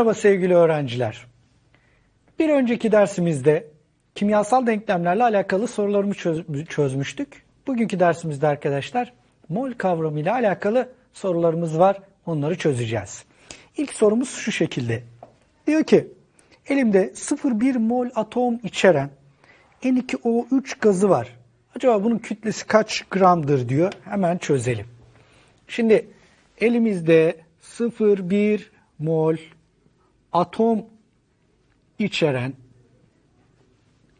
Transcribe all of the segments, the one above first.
Merhaba sevgili öğrenciler. Bir önceki dersimizde kimyasal denklemlerle alakalı sorularımı çöz- çözmüştük. Bugünkü dersimizde arkadaşlar mol kavramı ile alakalı sorularımız var. Onları çözeceğiz. İlk sorumuz şu şekilde. Diyor ki elimde 0,1 mol atom içeren N2O3 gazı var. Acaba bunun kütlesi kaç gramdır diyor. Hemen çözelim. Şimdi elimizde 0,1 mol atom içeren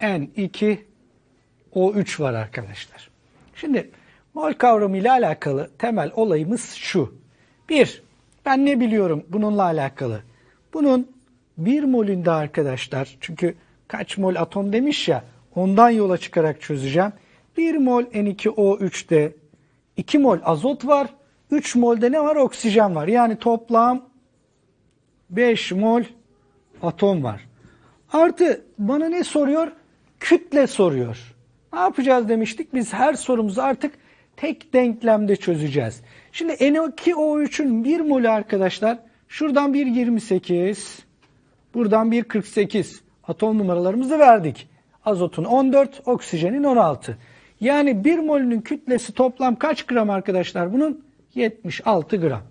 N2O3 var arkadaşlar. Şimdi mol kavramı ile alakalı temel olayımız şu. Bir, ben ne biliyorum bununla alakalı? Bunun bir molünde arkadaşlar, çünkü kaç mol atom demiş ya, ondan yola çıkarak çözeceğim. 1 mol N2O3'te 2 mol azot var, 3 molde ne var? Oksijen var. Yani toplam 5 mol atom var. Artı bana ne soruyor? Kütle soruyor. Ne yapacağız demiştik? Biz her sorumuzu artık tek denklemde çözeceğiz. Şimdi N2O3'ün 1 molü arkadaşlar şuradan 1.28 buradan 1.48 atom numaralarımızı verdik. Azotun 14, oksijenin 16. Yani 1 molünün kütlesi toplam kaç gram arkadaşlar bunun? 76 gram.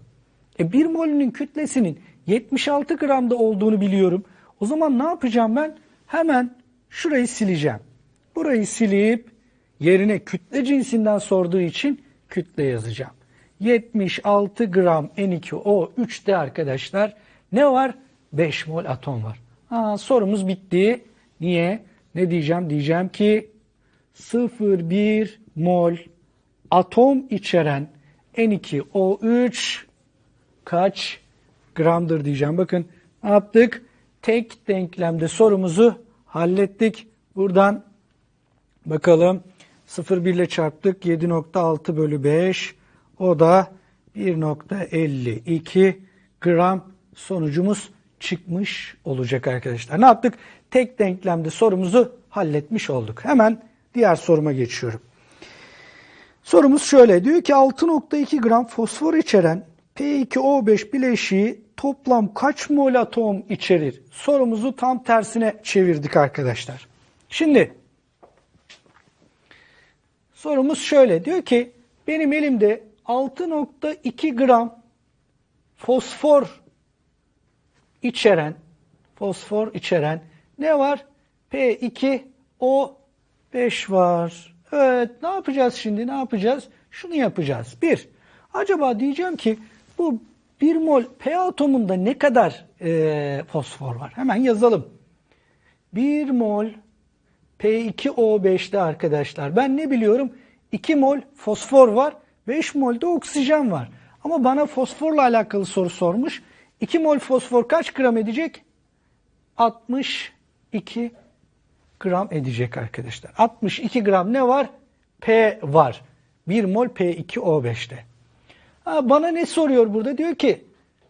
E 1 molünün kütlesinin 76 gramda olduğunu biliyorum. O zaman ne yapacağım ben? Hemen şurayı sileceğim. Burayı silip yerine kütle cinsinden sorduğu için kütle yazacağım. 76 gram N2O3'te arkadaşlar ne var? 5 mol atom var. Ha, sorumuz bitti. Niye? Ne diyeceğim? Diyeceğim ki 0,1 mol atom içeren N2O3 kaç gramdır diyeceğim. Bakın ne yaptık? Tek denklemde sorumuzu hallettik. Buradan bakalım 0,1 ile çarptık. 7.6 bölü 5. O da 1.52 gram sonucumuz çıkmış olacak arkadaşlar. Ne yaptık? Tek denklemde sorumuzu halletmiş olduk. Hemen diğer soruma geçiyorum. Sorumuz şöyle. Diyor ki 6.2 gram fosfor içeren P2O5 bileşiği toplam kaç mol atom içerir? Sorumuzu tam tersine çevirdik arkadaşlar. Şimdi sorumuz şöyle. Diyor ki benim elimde 6.2 gram fosfor içeren fosfor içeren ne var? P2O5 var. Evet ne yapacağız şimdi ne yapacağız? Şunu yapacağız. Bir, acaba diyeceğim ki bu 1 mol P atomunda ne kadar e, fosfor var? Hemen yazalım. 1 mol P2O5'te arkadaşlar ben ne biliyorum? 2 mol fosfor var, 5 mol de oksijen var. Ama bana fosforla alakalı soru sormuş. 2 mol fosfor kaç gram edecek? 62 gram edecek arkadaşlar. 62 gram ne var? P var. 1 mol P2O5'te. Ha, bana ne soruyor burada? Diyor ki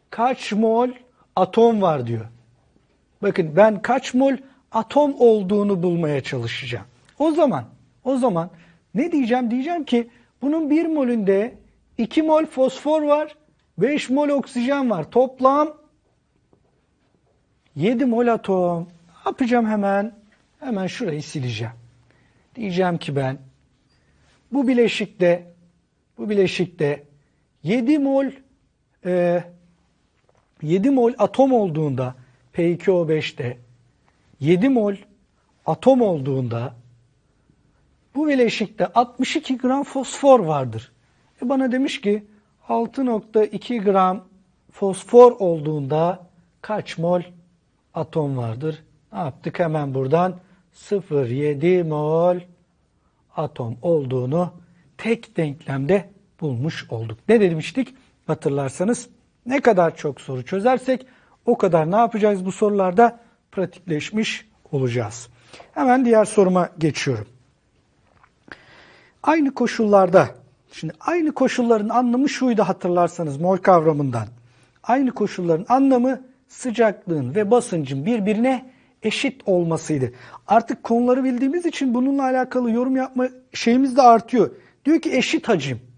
kaç mol atom var diyor. Bakın ben kaç mol atom olduğunu bulmaya çalışacağım. O zaman o zaman ne diyeceğim? Diyeceğim ki bunun 1 molünde 2 mol fosfor var, 5 mol oksijen var. Toplam 7 mol atom. Ne yapacağım hemen? Hemen şurayı sileceğim. Diyeceğim ki ben bu bileşikte bu bileşikte 7 mol e, 7 mol atom olduğunda P2O5'te 7 mol atom olduğunda bu bileşikte 62 gram fosfor vardır. E bana demiş ki 6.2 gram fosfor olduğunda kaç mol atom vardır? Ne yaptık hemen buradan? 0,7 mol atom olduğunu tek denklemde bulmuş olduk. Ne demiştik? Hatırlarsanız ne kadar çok soru çözersek o kadar ne yapacağız bu sorularda? Pratikleşmiş olacağız. Hemen diğer soruma geçiyorum. Aynı koşullarda, şimdi aynı koşulların anlamı şuydu hatırlarsanız mol kavramından. Aynı koşulların anlamı sıcaklığın ve basıncın birbirine eşit olmasıydı. Artık konuları bildiğimiz için bununla alakalı yorum yapma şeyimiz de artıyor. Diyor ki eşit hacim.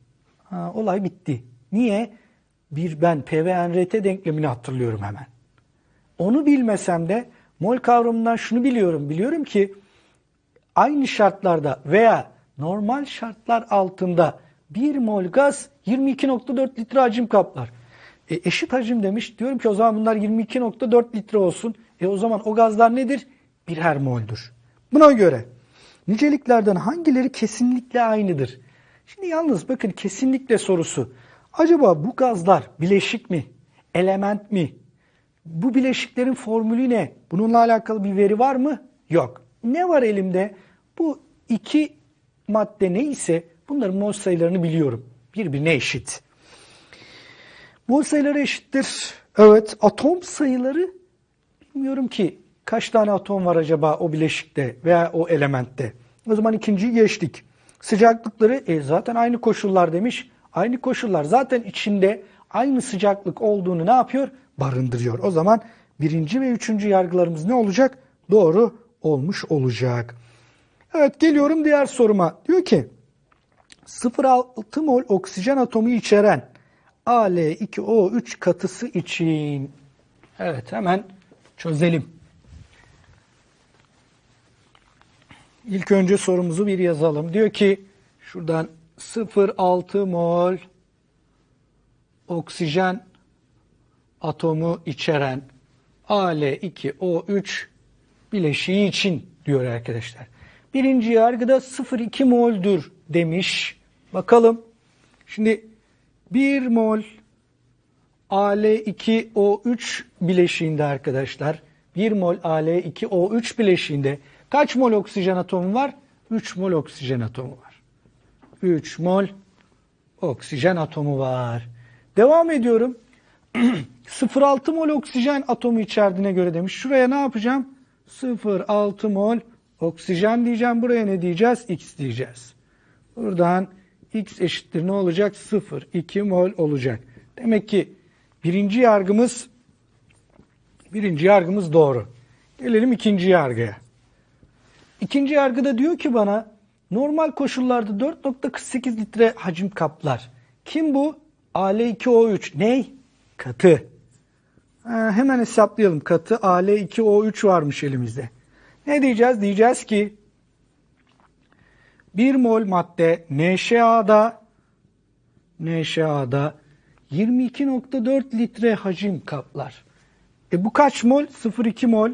Ha, olay bitti. Niye? Bir ben P ve NRT denklemini hatırlıyorum hemen. Onu bilmesem de mol kavramından şunu biliyorum. Biliyorum ki aynı şartlarda veya normal şartlar altında 1 mol gaz 22.4 litre hacim kaplar. E, eşit hacim demiş. Diyorum ki o zaman bunlar 22.4 litre olsun. E o zaman o gazlar nedir? Birer moldür. Buna göre niceliklerden hangileri kesinlikle aynıdır? Şimdi yalnız bakın kesinlikle sorusu. Acaba bu gazlar bileşik mi? Element mi? Bu bileşiklerin formülü ne? Bununla alakalı bir veri var mı? Yok. Ne var elimde? Bu iki madde neyse bunların mol sayılarını biliyorum. Birbirine eşit. Mol sayıları eşittir. Evet. Atom sayıları bilmiyorum ki kaç tane atom var acaba o bileşikte veya o elementte. O zaman ikinciyi geçtik. Sıcaklıkları e, zaten aynı koşullar demiş. Aynı koşullar zaten içinde aynı sıcaklık olduğunu ne yapıyor? Barındırıyor. O zaman birinci ve üçüncü yargılarımız ne olacak? Doğru olmuş olacak. Evet geliyorum diğer soruma. Diyor ki 0,6 mol oksijen atomu içeren Al2O3 katısı için. Evet hemen çözelim. İlk önce sorumuzu bir yazalım. Diyor ki şuradan 0,6 mol oksijen atomu içeren Al2O3 bileşiği için diyor arkadaşlar. Birinci yargıda 0,2 mol'dür demiş. Bakalım. Şimdi 1 mol Al2O3 bileşiğinde arkadaşlar 1 mol Al2O3 bileşiğinde kaç mol oksijen atomu var? 3 mol oksijen atomu var. 3 mol oksijen atomu var. Devam ediyorum. 0,6 mol oksijen atomu içerdiğine göre demiş. Şuraya ne yapacağım? 0,6 mol oksijen diyeceğim. Buraya ne diyeceğiz? X diyeceğiz. Buradan X eşittir ne olacak? 0, 2 mol olacak. Demek ki birinci yargımız birinci yargımız doğru. Gelelim ikinci yargıya. İkinci yargıda diyor ki bana normal koşullarda 4.48 litre hacim kaplar. Kim bu? Al2O3. Ney? Katı. Ha, hemen hesaplayalım. Katı Al2O3 varmış elimizde. Ne diyeceğiz? Diyeceğiz ki 1 mol madde NaOH'da NaOH'da 22.4 litre hacim kaplar. E bu kaç mol? 0,2 mol.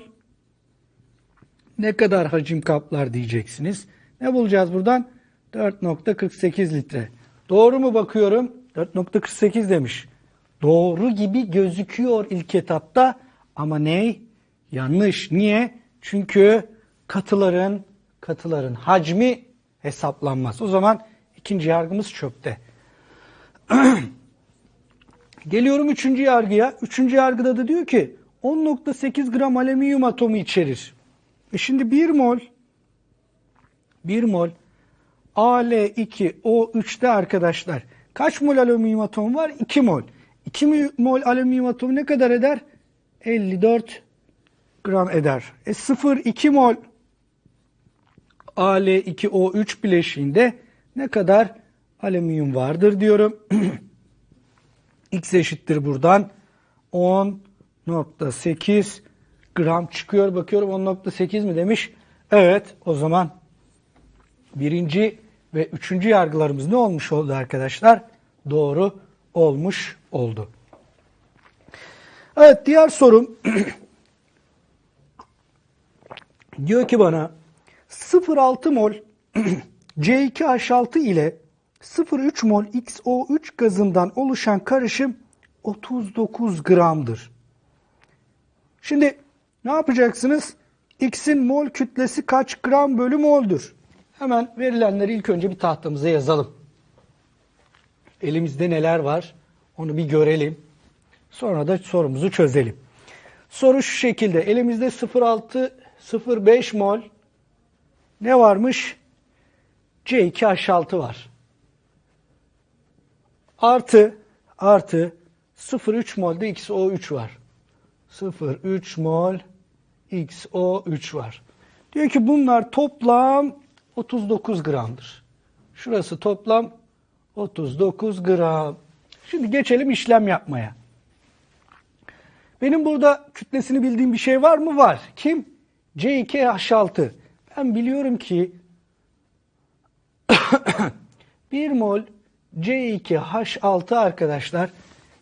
Ne kadar hacim kaplar diyeceksiniz. Ne bulacağız buradan? 4.48 litre. Doğru mu bakıyorum? 4.48 demiş. Doğru gibi gözüküyor ilk etapta ama ne? Yanlış. Niye? Çünkü katıların katıların hacmi hesaplanmaz. O zaman ikinci yargımız çöpte. Geliyorum üçüncü yargıya. Üçüncü yargıda da diyor ki 10.8 gram alüminyum atomu içerir. E şimdi 1 mol 1 mol Al2O3'te arkadaşlar kaç mol alüminyum atomu var? 2 mol. 2 mol alüminyum atomu ne kadar eder? 54 gram eder. E 0,2 mol Al2O3 bileşiğinde ne kadar alüminyum vardır diyorum. X eşittir buradan 10.8 gram çıkıyor. Bakıyorum 10.8 mi demiş. Evet o zaman birinci ve üçüncü yargılarımız ne olmuş oldu arkadaşlar? Doğru olmuş oldu. Evet diğer sorum diyor ki bana 0,6 mol C2H6 ile 0,3 mol XO3 gazından oluşan karışım 39 gramdır. Şimdi ne yapacaksınız? X'in mol kütlesi kaç gram bölü mol'dur? Hemen verilenleri ilk önce bir tahtamıza yazalım. Elimizde neler var? Onu bir görelim. Sonra da sorumuzu çözelim. Soru şu şekilde. Elimizde 0,6 0,5 mol ne varmış? C2H6 var. Artı artı 0,3 mol de XO3 var. 0,3 mol XO3 var. Diyor ki bunlar toplam 39 gramdır. Şurası toplam 39 gram. Şimdi geçelim işlem yapmaya. Benim burada kütlesini bildiğim bir şey var mı? Var. Kim? C2H6. Ben biliyorum ki 1 mol C2H6 arkadaşlar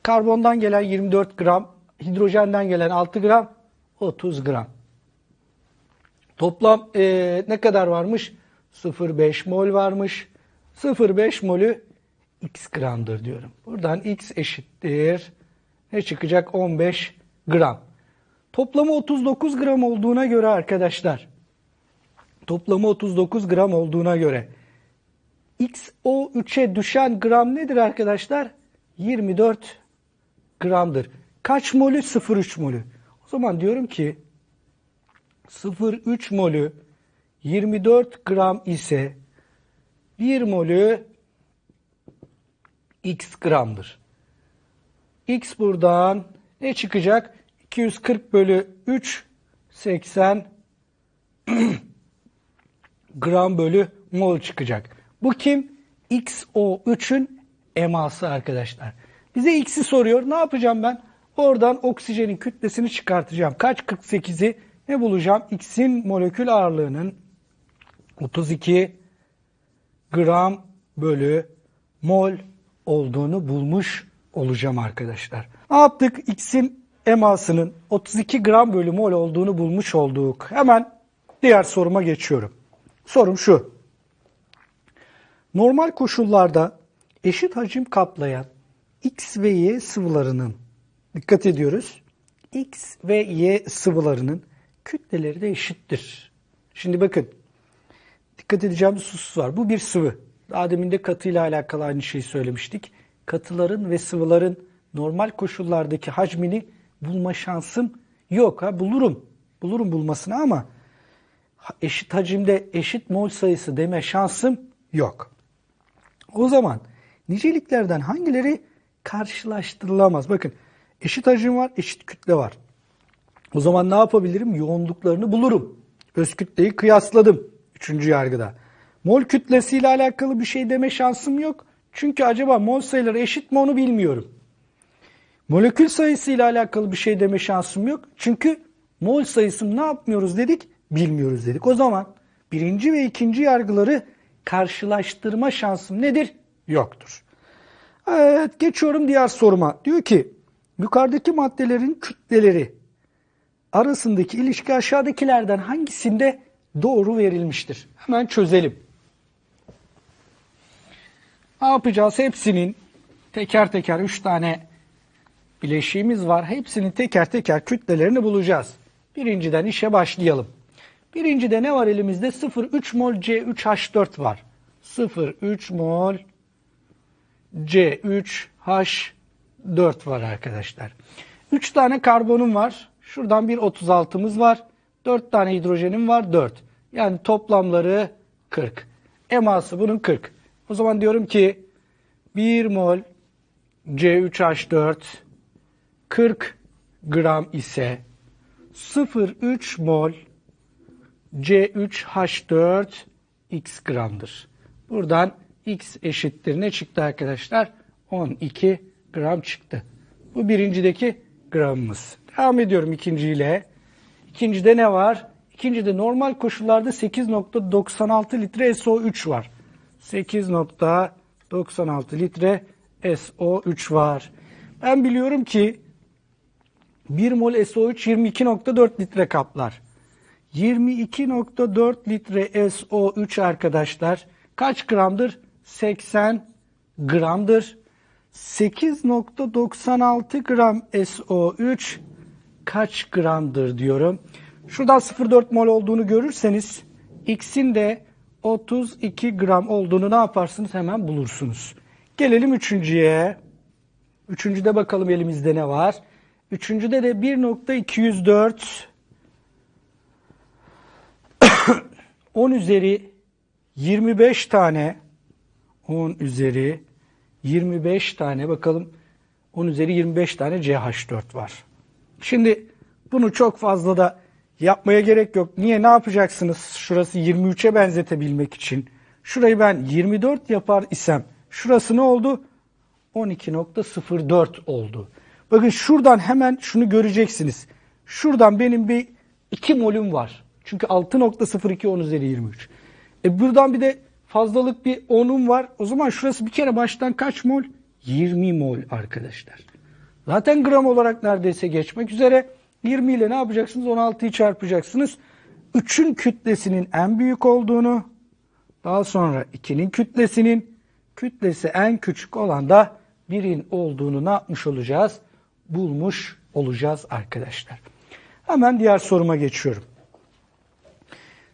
karbondan gelen 24 gram, hidrojenden gelen 6 gram, 30 gram. Toplam eee, ne kadar varmış? 0,5 mol varmış. 0,5 molü x gramdır diyorum. Buradan x eşittir. Ne çıkacak? 15 gram. Toplamı 39 gram olduğuna göre arkadaşlar. Toplamı 39 gram olduğuna göre. XO3'e düşen gram nedir arkadaşlar? 24 gramdır. Kaç molü? 0,3 molü. O zaman diyorum ki 0,3 molü 24 gram ise 1 molü x gramdır. X buradan ne çıkacak? 240 bölü 3 80 gram bölü mol çıkacak. Bu kim? XO3'ün eması arkadaşlar. Bize X'i soruyor. Ne yapacağım ben? Oradan oksijenin kütlesini çıkartacağım. Kaç? 48'i ne bulacağım? X'in molekül ağırlığının 32 gram bölü mol olduğunu bulmuş olacağım arkadaşlar. Ne yaptık? X'in emasının 32 gram bölü mol olduğunu bulmuş olduk. Hemen diğer soruma geçiyorum. Sorum şu. Normal koşullarda eşit hacim kaplayan X ve Y sıvılarının dikkat ediyoruz. X ve Y sıvılarının kütleleri de eşittir. Şimdi bakın dikkat edeceğimiz husus var. Bu bir sıvı. Daha demin de katıyla alakalı aynı şeyi söylemiştik. Katıların ve sıvıların normal koşullardaki hacmini bulma şansım yok. Ha, bulurum. Bulurum bulmasını ama eşit hacimde eşit mol sayısı deme şansım yok. O zaman niceliklerden hangileri karşılaştırılamaz? Bakın eşit hacim var, eşit kütle var. O zaman ne yapabilirim? Yoğunluklarını bulurum. Öz kütleyi kıyasladım. Üçüncü yargıda. Mol kütlesiyle alakalı bir şey deme şansım yok. Çünkü acaba mol sayıları eşit mi onu bilmiyorum. Molekül sayısıyla alakalı bir şey deme şansım yok. Çünkü mol sayısını ne yapmıyoruz dedik? Bilmiyoruz dedik. O zaman birinci ve ikinci yargıları karşılaştırma şansım nedir? Yoktur. Evet geçiyorum diğer soruma. Diyor ki yukarıdaki maddelerin kütleleri arasındaki ilişki aşağıdakilerden hangisinde doğru verilmiştir? Hemen çözelim. Ne yapacağız? Hepsinin teker teker 3 tane bileşiğimiz var. Hepsinin teker teker kütlelerini bulacağız. Birinciden işe başlayalım. Birincide ne var elimizde? 0,3 mol C3H4 var. 0,3 mol C3H4 var arkadaşlar. 3 tane karbonum var. Şuradan bir 36'mız var. 4 tane hidrojenim var. 4. Yani toplamları 40. Eması bunun 40. O zaman diyorum ki 1 mol C3H4 40 gram ise 0,3 mol C3H4 x gramdır. Buradan x eşittir ne çıktı arkadaşlar? 12 gram çıktı. Bu birincideki gramımız. Devam ediyorum ikinciyle. İkincide ne var? İkincide normal koşullarda 8.96 litre SO3 var. 8.96 litre SO3 var. Ben biliyorum ki 1 mol SO3 22.4 litre kaplar. 22.4 litre SO3 arkadaşlar kaç gramdır? 80 gramdır. 8.96 gram SO3 kaç gramdır diyorum. Şuradan 0.4 mol olduğunu görürseniz X'in de 32 gram olduğunu ne yaparsınız? Hemen bulursunuz. Gelelim üçüncüye. Üçüncüde bakalım elimizde ne var? Üçüncüde de 1.204 10 üzeri 25 tane 10 üzeri 25 tane bakalım 10 üzeri 25 tane CH4 var. Şimdi bunu çok fazla da yapmaya gerek yok. Niye ne yapacaksınız? Şurası 23'e benzetebilmek için. Şurayı ben 24 yapar isem şurası ne oldu? 12.04 oldu. Bakın şuradan hemen şunu göreceksiniz. Şuradan benim bir 2 molüm var. Çünkü 6.02 10 üzeri 23. E buradan bir de fazlalık bir 10'um var. O zaman şurası bir kere baştan kaç mol? 20 mol arkadaşlar. Zaten gram olarak neredeyse geçmek üzere. 20 ile ne yapacaksınız? 16'yı çarpacaksınız. 3'ün kütlesinin en büyük olduğunu, daha sonra 2'nin kütlesinin kütlesi en küçük olan da 1'in olduğunu ne yapmış olacağız? Bulmuş olacağız arkadaşlar. Hemen diğer soruma geçiyorum.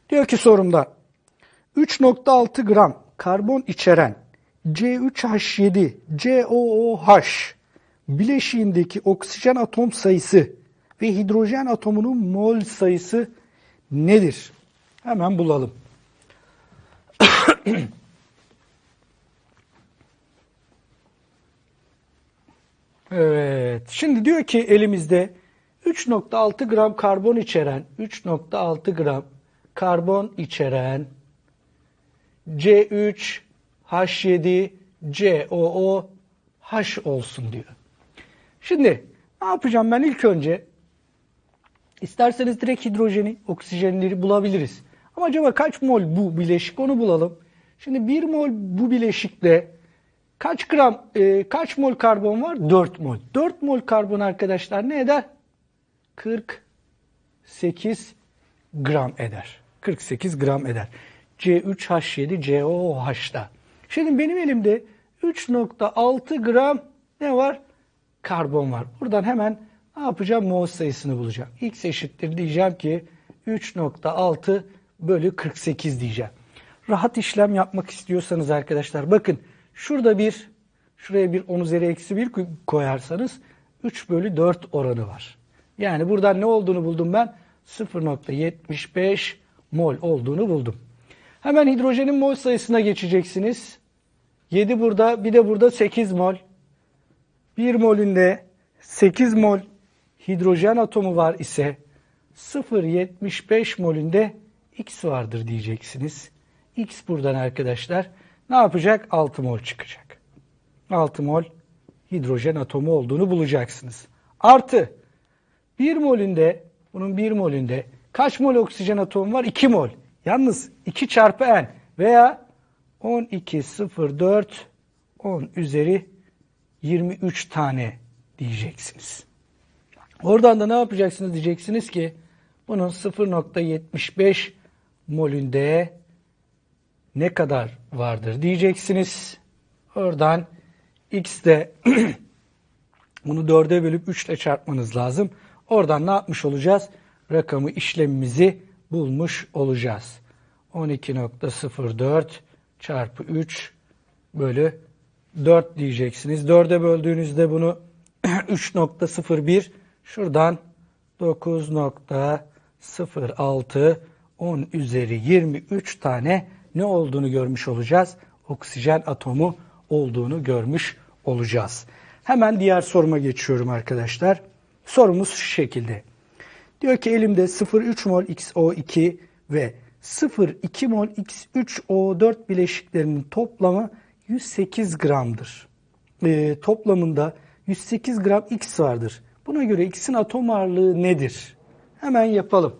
Diyor ki sorumda 3.6 gram karbon içeren C3H7 COOH bileşiğindeki oksijen atom sayısı ve hidrojen atomunun mol sayısı nedir? Hemen bulalım. Evet. Şimdi diyor ki elimizde 3.6 gram karbon içeren 3.6 gram karbon içeren C3 H7 COO H olsun diyor. Şimdi ne yapacağım ben ilk önce isterseniz direkt hidrojeni, oksijenleri bulabiliriz. Ama acaba kaç mol bu bileşik onu bulalım. Şimdi 1 mol bu bileşikte kaç gram e, kaç mol karbon var? 4 mol. 4 mol karbon arkadaşlar ne eder? 48 gram eder. 48 gram eder. C3H7 COOH'da. Şimdi benim elimde 3.6 gram ne var? Karbon var. Buradan hemen ne yapacağım? Mol sayısını bulacağım. X eşittir diyeceğim ki 3.6 bölü 48 diyeceğim. Rahat işlem yapmak istiyorsanız arkadaşlar bakın şurada bir şuraya bir 10 üzeri eksi 1 koyarsanız 3 bölü 4 oranı var. Yani buradan ne olduğunu buldum ben? 0.75 mol olduğunu buldum. Hemen hidrojenin mol sayısına geçeceksiniz. 7 burada, bir de burada 8 mol. 1 molünde 8 mol hidrojen atomu var ise 0.75 molünde X vardır diyeceksiniz. X buradan arkadaşlar ne yapacak? 6 mol çıkacak. 6 mol hidrojen atomu olduğunu bulacaksınız. Artı 1 molünde bunun 1 molünde kaç mol oksijen atomu var? 2 mol. Yalnız 2 çarpı n veya 12.04 10 üzeri 23 tane diyeceksiniz. Oradan da ne yapacaksınız diyeceksiniz ki bunun 0.75 molünde ne kadar vardır diyeceksiniz. Oradan x de bunu 4'e bölüp 3 ile çarpmanız lazım. Oradan ne yapmış olacağız? Rakamı işlemimizi bulmuş olacağız. 12.04 çarpı 3 bölü 4 diyeceksiniz. 4'e böldüğünüzde bunu 3.01 şuradan 9.06 10 üzeri 23 tane ne olduğunu görmüş olacağız? Oksijen atomu olduğunu görmüş olacağız. Hemen diğer soruma geçiyorum arkadaşlar. Sorumuz şu şekilde. Diyor ki elimde 0,3 mol XO2 ve 0,2 mol X3O4 bileşiklerinin toplamı 108 gramdır. E, toplamında 108 gram X vardır. Buna göre X'in atom ağırlığı nedir? Hemen yapalım.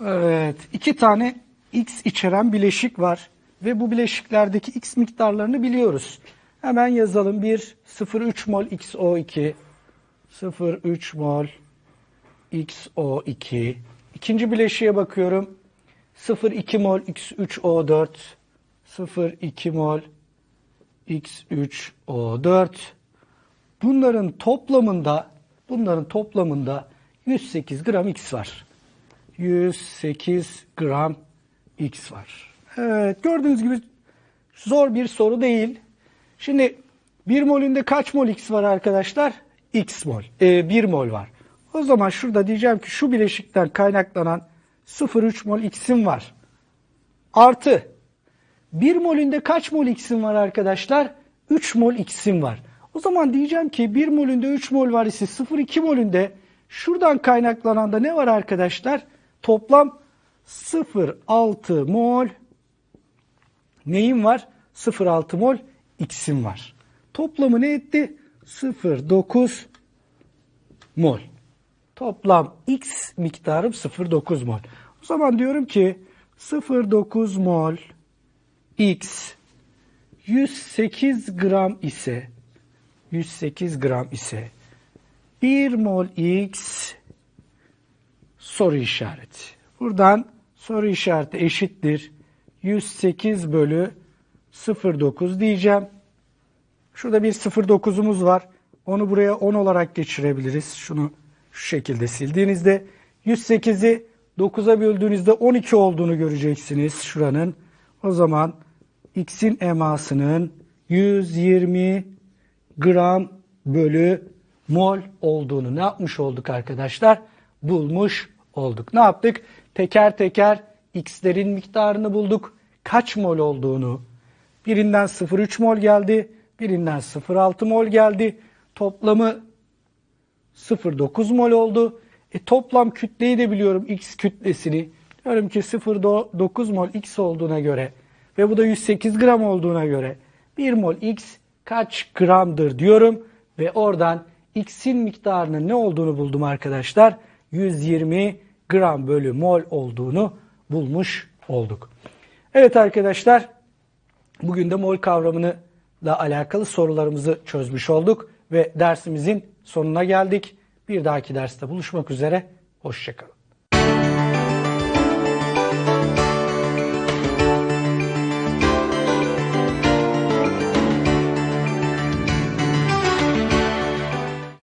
Evet, iki tane X içeren bileşik var ve bu bileşiklerdeki X miktarlarını biliyoruz. Hemen yazalım. 1 0,3 mol XO2 0,3 mol XO2 İkinci bileşiğe bakıyorum. 0,2 mol X3O4 0,2 mol X3O4 Bunların toplamında bunların toplamında 108 gram X var. 108 gram X var. Evet gördüğünüz gibi zor bir soru değil. Şimdi 1 molünde kaç mol X var arkadaşlar? X mol. E, 1 mol var. O zaman şurada diyeceğim ki şu bileşikten kaynaklanan 0,3 mol X'im var. Artı 1 molünde kaç mol X'im var arkadaşlar? 3 mol X'im var. O zaman diyeceğim ki 1 molünde 3 mol var ise 0,2 molünde şuradan kaynaklanan da ne var arkadaşlar? Toplam 0,6 mol neyim var? 0,6 mol x'im var. Toplamı ne etti? 0,9 mol. Toplam x miktarım 0,9 mol. O zaman diyorum ki 0,9 mol x 108 gram ise 108 gram ise 1 mol x soru işareti. Buradan soru işareti eşittir. 108 bölü 0,9 diyeceğim. Şurada bir 0,9'umuz var. Onu buraya 10 olarak geçirebiliriz. Şunu şu şekilde sildiğinizde 108'i 9'a böldüğünüzde 12 olduğunu göreceksiniz şuranın. O zaman x'in emasının 120 gram bölü mol olduğunu ne yapmış olduk arkadaşlar? Bulmuş olduk. Ne yaptık? Teker teker x'lerin miktarını bulduk. Kaç mol olduğunu. Birinden 0,3 mol geldi. Birinden 0,6 mol geldi. Toplamı 0,9 mol oldu. E, toplam kütleyi de biliyorum x kütlesini. Diyorum ki 0,9 mol x olduğuna göre ve bu da 108 gram olduğuna göre 1 mol x kaç gramdır diyorum ve oradan x'in miktarının ne olduğunu buldum arkadaşlar. 120 gram bölü mol olduğunu bulmuş olduk. Evet arkadaşlar bugün de mol kavramını ile alakalı sorularımızı çözmüş olduk ve dersimizin sonuna geldik. Bir dahaki derste buluşmak üzere. Hoşçakalın.